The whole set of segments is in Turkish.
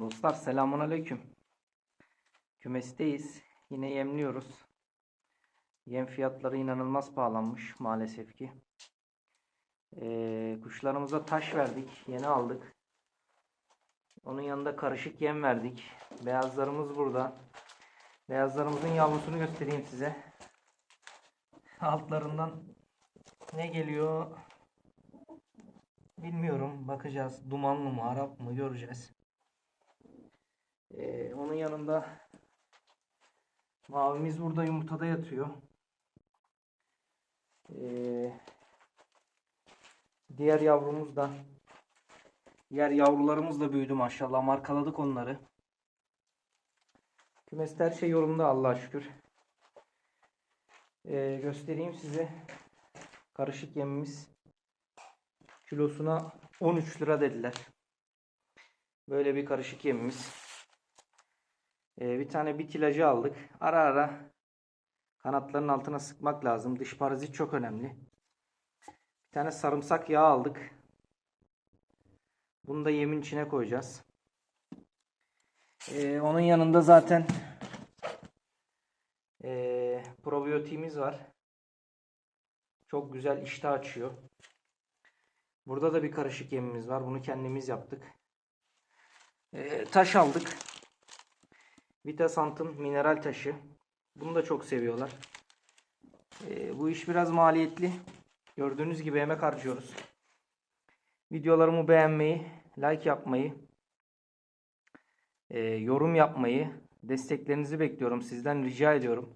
Dostlar selamun aleyküm. Kümesteyiz. Yine yemliyoruz. Yem fiyatları inanılmaz pahalanmış maalesef ki. Ee, kuşlarımıza taş verdik. Yeni aldık. Onun yanında karışık yem verdik. Beyazlarımız burada. Beyazlarımızın yavrusunu göstereyim size. Altlarından ne geliyor bilmiyorum. Bakacağız. Dumanlı mı, Arap mı göreceğiz. Ee, onun yanında mavimiz burada yumurtada yatıyor. Ee, diğer yavrumuz da diğer yavrularımız da büyüdü maşallah. Markaladık onları. Kümeste her şey yolunda Allah'a şükür. Ee, göstereyim size. Karışık yemimiz kilosuna 13 lira dediler. Böyle bir karışık yemimiz. Ee, bir tane bit ilacı aldık. Ara ara kanatların altına sıkmak lazım. Dış parazit çok önemli. Bir tane sarımsak yağı aldık. Bunu da yemin içine koyacağız. Ee, onun yanında zaten ee, probiyotiğimiz var. Çok güzel iştah açıyor. Burada da bir karışık yemimiz var. Bunu kendimiz yaptık. Ee, taş aldık. Vitasant'ın mineral taşı. Bunu da çok seviyorlar. Ee, bu iş biraz maliyetli. Gördüğünüz gibi emek harcıyoruz. Videolarımı beğenmeyi, like yapmayı, e, yorum yapmayı, desteklerinizi bekliyorum. Sizden rica ediyorum.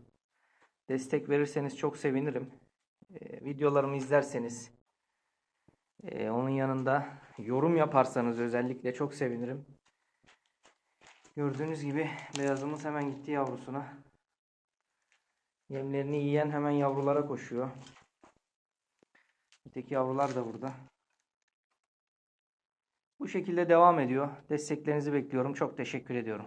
Destek verirseniz çok sevinirim. E, videolarımı izlerseniz, e, onun yanında yorum yaparsanız özellikle çok sevinirim. Gördüğünüz gibi beyazımız hemen gitti yavrusuna. Yemlerini yiyen hemen yavrulara koşuyor. Öteki yavrular da burada. Bu şekilde devam ediyor. Desteklerinizi bekliyorum. Çok teşekkür ediyorum.